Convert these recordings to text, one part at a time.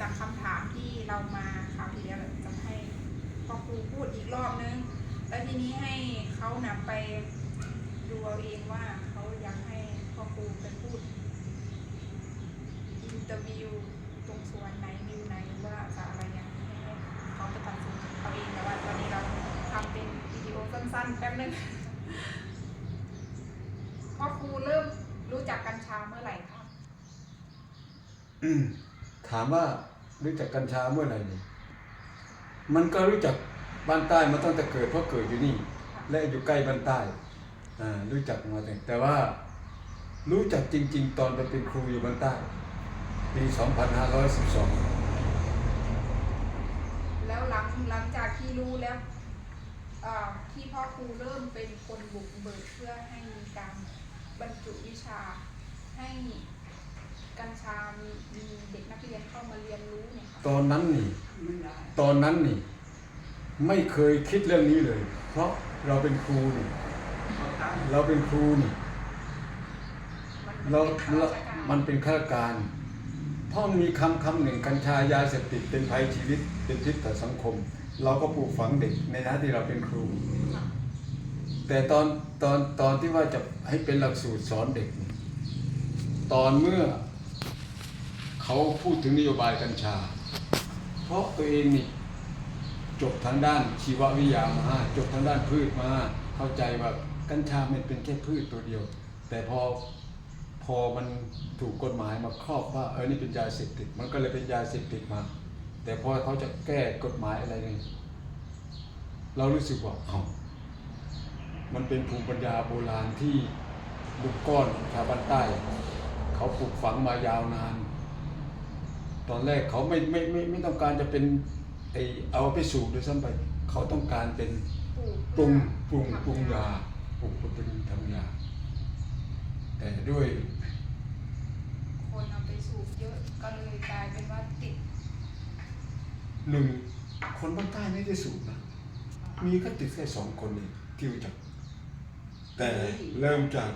จากคำถามที่เรามาคราวที่แล้วเราจะให้พ่อครูพูดอีกรอบนึง แล้วทีนี้ให้เขานำไปดูเอาเองว่าเขาอยากให้พ่อครูไปพูดอินเตอร์วิวตรงส่วนไหนวิวไหนว่าจะอะไรอย่างนี้ให้เขาไปตัดสินเอาเองแต่ว่าตอนนี้เราทำเป็นวิดีโอสั้นๆแป๊บนึงพ่อครูเริ่มรู้จักกัญชาเมื่อไหร่คะอืม ถามว่ารู้จักกัญชาเมื่อไหร่นี่มันก็รู้จักบ้านใต้มาตั้งแต่เกิดเพราะเกิดอยู่นี่ และอยู่ใกล้บ้านใต้รู้จักมาแต่แต่ว่ารู้จักจริง ๆ ตอนไปเป็นครูอยู่บ้านใต้ปี 2512 แล้วหลังหลังจากที่รู้แล้วที่พ่อครูเริ่มเป็นคนบุกเบิกเพื่อให้มีการบรรจุวิชาให้กัญชามีมีเด็กนัก ตอนนั้นนี่ ตอนนั้นนี่ ไม่เคยคิดเรื่องนี้เลย เพราะเราเป็นครูนี่ เราเป็นครูนี่มันเราเป็นข้าเราราชการมันเป็นข้าราชการเพราะมีคำคำหนึ่งกัญชายาเสพติดเป็นภัยชีวิต เป็นพิษต่อสังคม เราก็ปลูกฝังเด็กในหน้าที่เราเป็นครูค่ะแต่ตอนตอนตอนที่ว่าจะให้เป็นหลักสูตรสอนเด็กนี่ตอนเมื่อเขาพูดถึงนโยบายกัญชา เพราะตัวเองนี่จบทางด้านชีววิทยามา จบทางด้านพืชมา เข้าใจว่ากัญชามันเป็นแค่พืชตัวเดียว แต่พอพอมันถูกกฎหมายมาครอบว่าเออนี่เป็นยาเสพติด มันก็เลยเป็นยาเสพติดมา แต่พอเขาจะแก้กฎหมายอะไรเนี่ยเรารู้สึกว่าเอามันเป็นภูมิปัญญาโบราณที่บุกก้อนชาวบ้านใต้ เขาปลูกฝังมายาวนาน ตอนแรกเขาไม่ไม่ไม่ไม่ต้องการจะเป็นไอเอาไปสูบด้วยซ้ำไปเขาต้องการเป็นปลูกปรุงปรุงทำปรุงยาปรุงเป็นทำยาแต่ด้วยคนเอาไปสูบเยอะก็เลยกลายเป็นว่าติดหนึ่งคนบ้านใต้ไม่ได้สูบนะมีก็ติดแค่สองคนเองที่รู้จัก แต่เริ่มจาก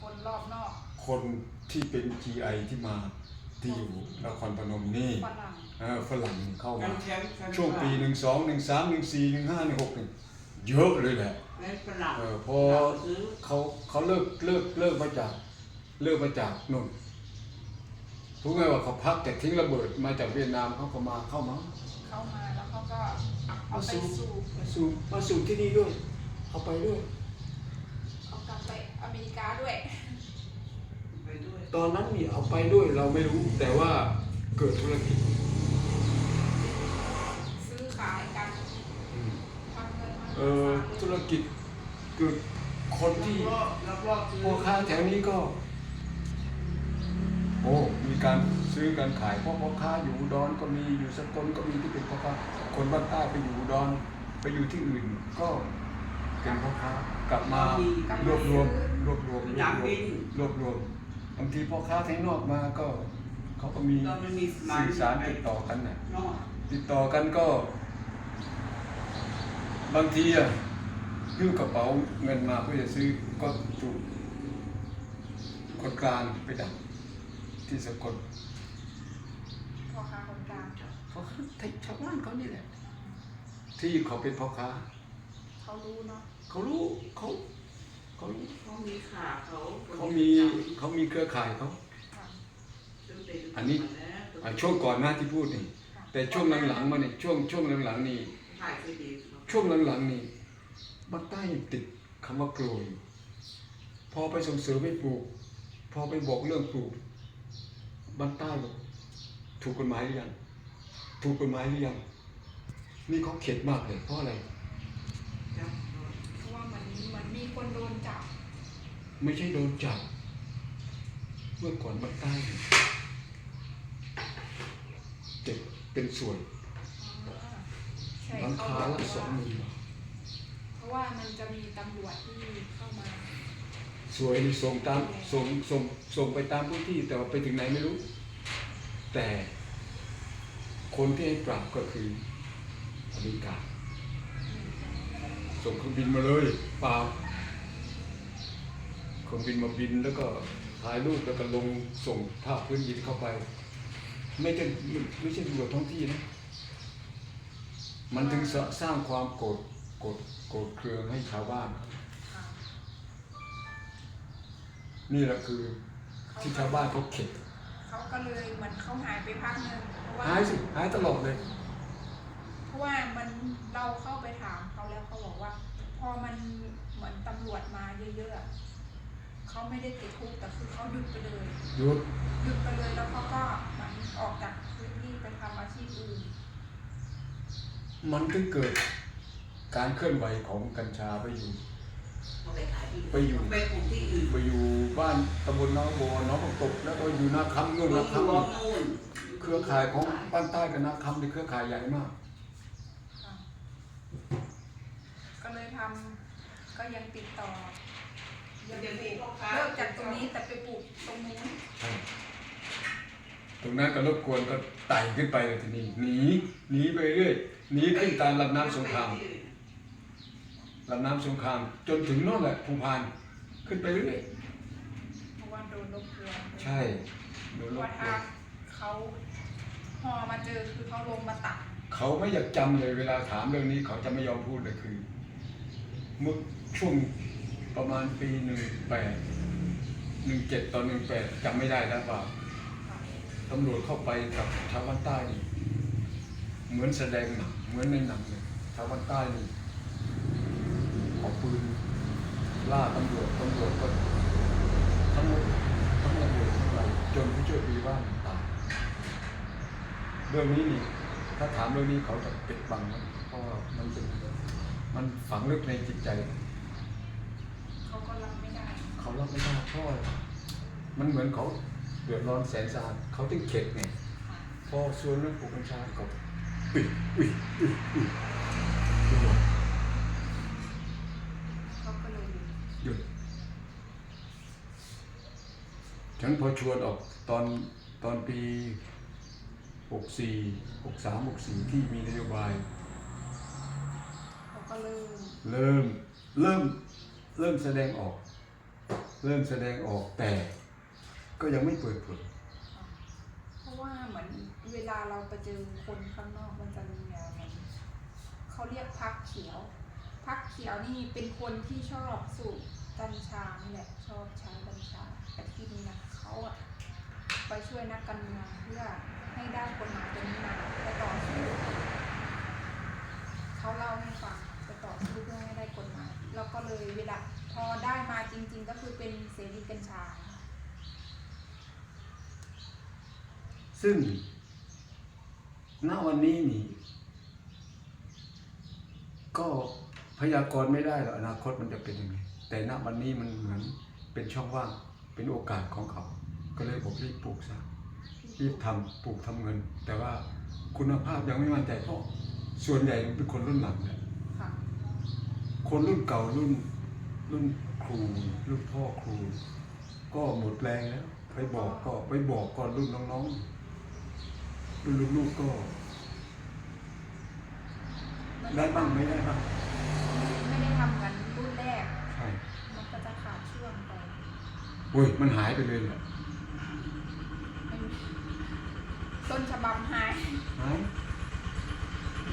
คนรอบนอก คนที่เป็น GI ที่มา ที่อยู่นครพนมนี่ฝรั่งเออฝรั่งเข้ากัมานแชมป์กันช่วงปีหนึ่งสองหนึ่งสามหนึ่งสี่หนึ่งห้าหนึ่งหกหนึ่งเยอะเลยแหละในฝรั่งเออพอซื้อเขาเขาเลิกเลิกเลิกมาจากเลิกมาจากนู่นพูดง่ายว่าเขาพักแต่ทิ้งระเบิดมาจากเวียดนามเขาก็มาเข้ามาเข้ามาแล้วเขาก็เอาไปสูบมาสูบมาสูบที่นี่ด้วย เอาไปด้วย เอากลับไปอเมริกาด้วยไปด้วย ตอนนั้นนี่เอาไปด้วยเราไม่รู้แต่ว่าเกิดธุรกิจซื้อขายกันอืมทำเงินมาเออธุรกิจเกิดคนที่รอบรอบรอบซื้อพ่อค้าแถวนี้ก็ โอ้มีการซื้อการขายเพราะพ่อค้าอยู่อุดอนก็มีอยู่สกลก็มีที่เป็นพ่อค้าคนบ้านใต้ไปอยู่อุดอนไปอยู่ที่อื่นก็เป็นพ่อค้ากลับมารวบรวมรวบรวมรวบรวมรวบรวม บางทีพ่อค้าทั้งนอกมาก็เขาก็มีตอนมันมีสมัยสื่อสารติดต่อกันน่ะนอกติดต่อกันก็ บางทีอะหิ้วกระเป๋าเงินมาเพื่อจะซื้อก็ถูกคนกลางไปดักที่สกลพ่อค้าคนกลางเขาชาวบ้านเขานี่แหละที่เขาเป็นพ่อค้าเขารู้เนาะเขารู้เขา เขารู้เขามีขาเขาเขามีเขามีเครือข่ายเขาค่ะอันนี้อะช่วงก่อนหน้าที่พูดนี่ค่ะแต่ช่วงหลังๆมาเนี่ยช่วงช่วงหลังๆนี่ถ่ายไปดีช่วงหลังๆนี่บ้านใต้ยังติดคำว่าโกรยพอไปส่งเสริมให้ปลูก พอไปบอกเรื่องปลูกบ้านใต้บอกถูกกฎหมายหรือยังถูกกฎหมายหรือยังนี่เขาเข็ดมากเลยเพราะอะไร เพราะว่าเหมือนเหมือนมีคนโดน จับ ไม่ใช่โดนจับ เมื่อก่อนบ้านใต้เนี่ยเจ็บเป็นส่วนอ่าใช่หลังเขาคาบอกละสองหว่ามื่นบาทเพราะว่ามันจะมีตำรวจที่เข้ามา สวยนี่ส่งตามส่งส่งส่งไปตามพื้นที่แต่ว่าไปถึงไหนไม่รู้ แต่คนที่ให้ปรับก็คืออเมริกาส่งเครื่องบินมาเลยเปล่าเค รื่องบินมาบินแล้วก็ถ่ายรูปแล้วก็ลงส่งภาพพื้นดินเข้าไป ไม่ใช่ไม่ใช่ตำรวจท้องที่นะ มันถึงสสร้างความโกรธโกรธโกรธเคืองให้ชาวบ้านค่ะนี่แหละคือที่ชาวบ้านเขาเข็ดเขาก็เลยเหมือนเขาหายไปพักหนึ่งเพราะว่าหายสิหายตลอดเลยเพราะว่ามันเราเข้าไปถามเขาแล้วเขาบอกว่า พอมันเหมือนตำรวจมาเยอะๆอะ เขาไม่ได้ติดคุกแต่คือเขาหยุดไปเลย หยุดหยุดไปเลยแล้วเขาก็เหมือนออกจากพื้นที่ไปทำอาชีพอื่นมันถึงเกิดการเคลื่อนไหวของกัญชาไปอยู่ เอาไปขายที่ไปอยู่ ไปปลูกที่อื่นไปอยู่บ้านตำบลน้องบัวน้องตกแล้วก็อยู่นาคำนู่นเมือนางอยู่คำรอนี่บนู่นเครือข่ายของบ้านใต้กับนาคำในเครือข่ายใหญ่มาก ค่ะก็เลยทำก็ยังติดต่อยัง เดี๋ยวปนี้ลูกพ่อค้าเลิกจากตรงนี้แต่ไปปลูกตรงนู้นตรงนั้นก็รบกวนก็ไต่ขึ้นไปเลยทีนี้หนีหนีไปเรื่อยหนีขึ้นตามลำน้ำสงครามลำน้ำสงคราม จนถึงโน่นแหละภูพานขึ้นไปเรื่อยเพราะว่าโดนรบกวนใช่โดนรบว่ากวถ้านเขาพอมาเจอคือเขาลงมาตัดเขาไม่อยากจำเลยเวลาถามเรื่องนี้เขาจะไม่ยอมพูดเลยคือเมื่อช่วง ประมาณปีหนึ่งแปดหนึ่งเจ็ดตอนหนึ่งแปดจำไม่ได้แล้วว่าค่ะตำรวจเข้าไปกับชาวบ้านใต้นี่เหมือนแสดงหนังเหมือนในหนังเลยชาวบ้านใต้นี่เอาปืนล่าตำรวจตำรวจก็ทั้งทั้งตำรวจทั้งอะไรจนผู้ช่วยผู้ใหญ่บ้านตายเรื่องนี้นี่ถ้าถามเรื่องนี้เขาจะปิดบังนเพราะว่ามันเป็นมันฝังลึกในจิตใจ เขาก็รับไม่ได้เขารับไม่ได้เพราะว่ามันเหมือนเขาเดือดร้อนแสนสาหัสเขาถึงเข็ดไงค่ะพอส่วนเรื่องปลูกกัญชาก็อุ้ยอุ้ยอุ้ยอุ้ยหยุดเขาก็เลยหยุดฉันพอชวนออกตอนตอนปีหกสี่หกสามหกสี่ที่มีนโยบาย เขาก็เริ่ม เริ่มเริ่ม เริ่มแสดงออก เริ่มแสดงออกแต่ก็ยังไม่เปิดเผยเพราะว่าเหมือนเวลาเราไปเจอคนข้างนอกมันจะมีแนวเหมือนเขาเรียกพักเขียว พักเขียวนี่เป็นคนที่ชอบสูบกัญชานี่แหละชอบใช้กัญชาแต่ที่นี้นะเขาอะไปช่วยนักการเมืองเพื่อให้ได้กฎหมายตัวนี้มาไปต่อสู้เขาเล่าให้ฟังไปต่อสู้เพื่อให้ได้ กฎหมายแล้วก็เลยเวลาพอได้มาจริง ๆ ก็คือเป็นเสรีกัญชา ซึ่งณวันนี้นี่ก็พยากรณ์ไม่ได้หรอกอนาคตมันจะเป็นยังไงแต่ณวันนี้มันเหมือนเป็นช่องว่างเป็นโอกาสของเขา ก็เลยบอกรีบปลูกซะรีบทำปลูกทำเงิน แต่ว่าคุณภาพยังไม่มั่นใจเพราะส่วนใหญ่เป็นคนรุ่นหลังเนี่ย ค่ะคนรุ่นเก่ารุ่นรุ่นครูรุ่นพ่อครู ก็หมดแรงแล้วไปบอกก็ไปบอกก่อนรุ่นน้องๆรุ่นลูกๆก็ ได้บ้างไม่ได้บ้างไม่ได้ทำกันรุ่นแรก ใช่มันก็จะขาดช่วงไปโอ้ยมันหายไปเลยแหละไม่มีต้นฉบับหายหาย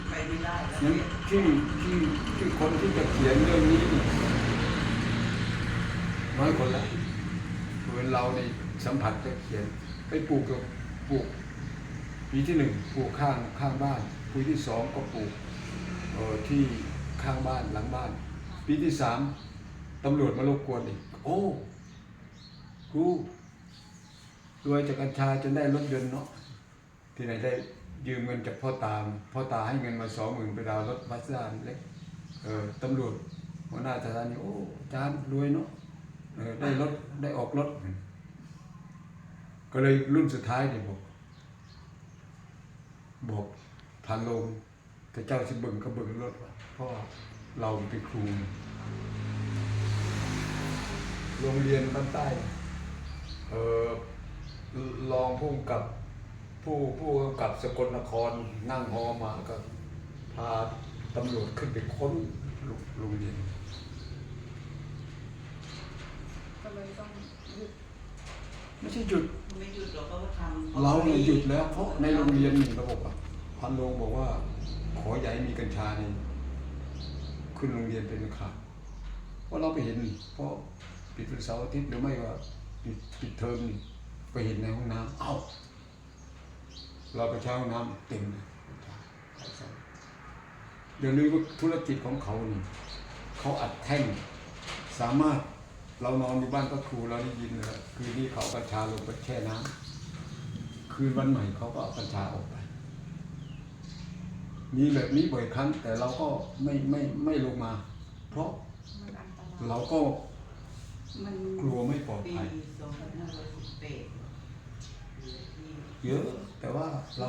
ไปไม่ได้แล้วนั้นที่ที่ที่คนที่จะเขียนเรื่องนี้นี่น้อยคนละเหมือนเราในสัมผัสจะเขียน ไปปลูกกับปลูกปีที่หนึ่งปลูกข้างข้างบ้านปีที่สองก็ปลูกเออที่ข้างบ้านหลังบ้าน ปีที่สามตำรวจมารบกวนอีก โอ้ครูรวยจากกัญชาจนได้รถยนต์เนาะที่ไหนได้ ยืมเงินจากพ่อตามพ่อตาให้เงินมาสองหมื่นไปดาวรถบัสซานเล็กเออตำรวจหัวหน้าสถานีโอ้จารย์รวยเนาะเออได้รถได้ออกรถ ก็เลยรุ่นสุดท้ายเนี่ยบอกบอกพันลงแต่เจ้าสิเบิ่งก็เบิ่งรถว่ะเพราะว่าเราเป็นครูโรงเรียนบ้านใต้เออรองผู้กำกับ ผู้ผู้กำกับสกลนครนั่งฮอมาก็พาตำรวจขึ้นไปค้นโรงเรียนก็เลยต้องหยุดไม่ใช่หยุด ไม่หยุดเราก็ทำเราเนี่ยหยุดแล้ว เพราะในโรงเรียนมีระบบอะพันโรงบอกว่า ขออย่าให้มีกัญชาในขึ้นโรงเรียนเป็นขาดเพราะเราไปเห็นนี่เพราะปิดวันเสาร์อาทิตย์หรือไม่ก็ปิดปิดเทอมนี่ไปเห็นในห้องน้ำเอ้า เราไปใช้ห้องน้ำเต็มเลยเดี๋ยวนี้ว่าธุรกิจของเขานี่เขาอัดแท่ง สามารถเรานอนอยู่บ้านก็ครูเราได้ยินเลยคืนนี้เขาเอากัญชาลงไปแช่น้ำคืนวันใหม่เขาก็เอากัญชาออกไปมีแบบนี้บ่อยครั้ง แต่เราก็ไม่ไม่ไม่ลงมา เพราะมันอันตรายเราก็มันกลัวไม่ปลอดปีภัยสองพันห้าร้อยสิบแปดเยอะ แต่ว่าเรา